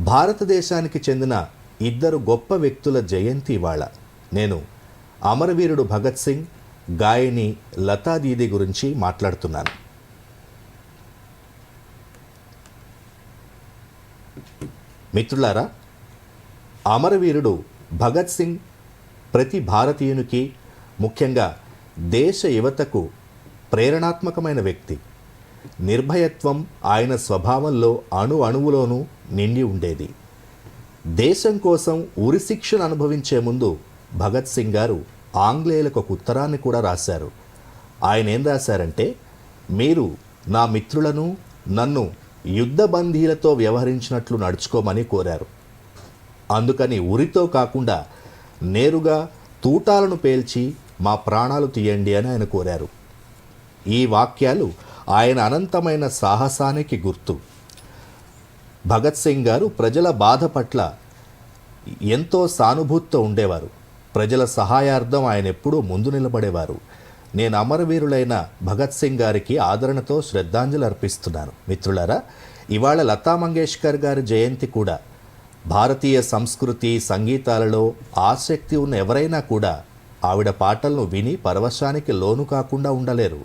భారతదేశానికి చెందిన ఇద్దరు గొప్ప వ్యక్తుల జయంతి ఇవాళ. నేను అమరవీరుడు భగత్ సింగ్ గాయని లతా దీది గురించి మాట్లాడుతున్నాను. మిత్రులారా అమరవీరుడు భగత్ సింగ్ ప్రతి భారతీయునికి ముఖ్యంగా దేశ యువతకు ప్రేరణాత్మకమైన వ్యక్తి. నిర్భయత్వం ఆయన స్వభావంలో అణు అణువులోనూ నిండి ఉండేది. దేశం కోసం ఉరిశిక్షను అనుభవించే ముందు భగత్ సింగ్ గారు ఆంగ్లేయులకు ఒక ఉత్తరాన్ని కూడా రాశారు. ఆయన ఏం రాశారంటే మీరు నా మిత్రులను నన్ను యుద్ధ బందీలతో వ్యవహరించినట్లు నడుచుకోమని కోరారు. అందుకని ఉరితో కాకుండా నేరుగా తూటాలను పేల్చి మా ప్రాణాలు తీయండి అని ఆయన కోరారు. ఈ వాక్యాలు ఆయన అనంతమైన సాహసానికి గుర్తు. భగత్ సింగ్ గారు ప్రజల బాధ పట్ల ఎంతో సానుభూతితో ఉండేవారు. ప్రజల సహాయార్థం ఆయన ఎప్పుడూ ముందు నిలబడేవారు. నేను అమరవీరులైన భగత్ సింగ్ గారికి ఆదరణతో శ్రద్ధాంజలి అర్పిస్తున్నాను. మిత్రులారా ఇవాళ లతా మంగేష్కర్ గారి జయంతి కూడా భారతీయ సంస్కృతి సంగీతాలలో ఆసక్తి ఉన్న ఎవరైనా కూడా ఆవిడ పాటలను విని పరవశానికి లోను కాకుండా ఉండలేరు.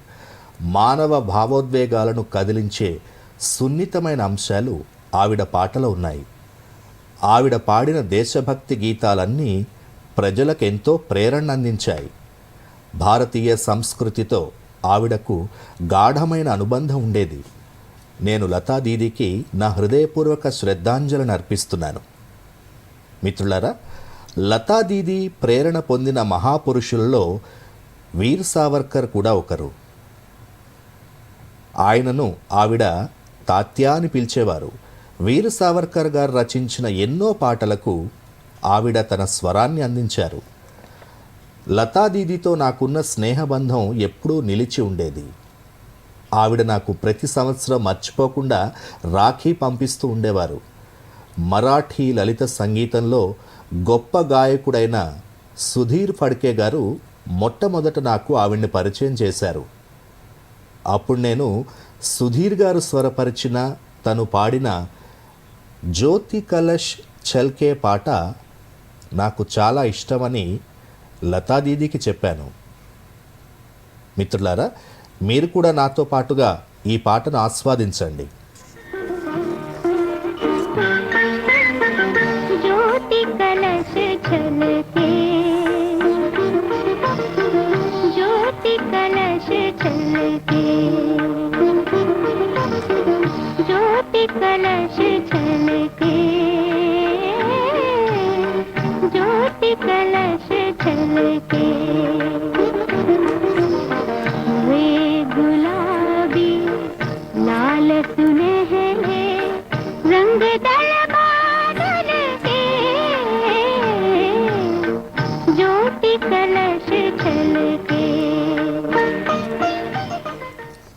మానవ భావోద్వేగాలను కదిలించే సున్నితమైన అంశాలు ఆవిడ పాటలో ఉన్నాయి. ఆవిడ పాడిన దేశభక్తి గీతాలన్నీ ప్రజలకు ఎంతో ప్రేరణ అందించాయి. భారతీయ సంస్కృతితో ఆవిడకు గాఢమైన అనుబంధం ఉండేది. నేను లతా దీదీకి నా హృదయపూర్వక శ్రద్ధాంజలిని అర్పిస్తున్నాను. మిత్రులారా లతా దీదీ ప్రేరణ పొందిన మహాపురుషుల్లో వీర్ సావర్కర్ కూడా ఒకరు. ఆయనను ఆవిడ తాత్యా అని పిలిచేవారు. వీర్ సావర్కర్ గారు రచించిన ఎన్నో పాటలకు ఆవిడ తన స్వరాన్ని అందించారు. లతా దీదీతో నాకున్న స్నేహబంధం ఎప్పుడూ నిలిచి ఉండేది. ఆవిడ నాకు ప్రతి సంవత్సరం మర్చిపోకుండా రాఖీ పంపిస్తూ ఉండేవారు. మరాఠీ లలిత సంగీతంలో గొప్ప గాయకుడైన సుధీర్ ఫడ్కే గారు మొట్టమొదట నాకు ఆవిడ్ని పరిచయం చేశారు. అప్పుడు నేను సుధీర్ గారు స్వరపరిచిన తను పాడిన జ్యోతి కలష్ చల్కే పాట నాకు చాలా ఇష్టమని లతాదీదీకి చెప్పాను. మిత్రులారా మీరు కూడా నాతో పాటుగా ఈ పాటను ఆస్వాదించండి. జ్యోతి కలశ చలకే தங்க தள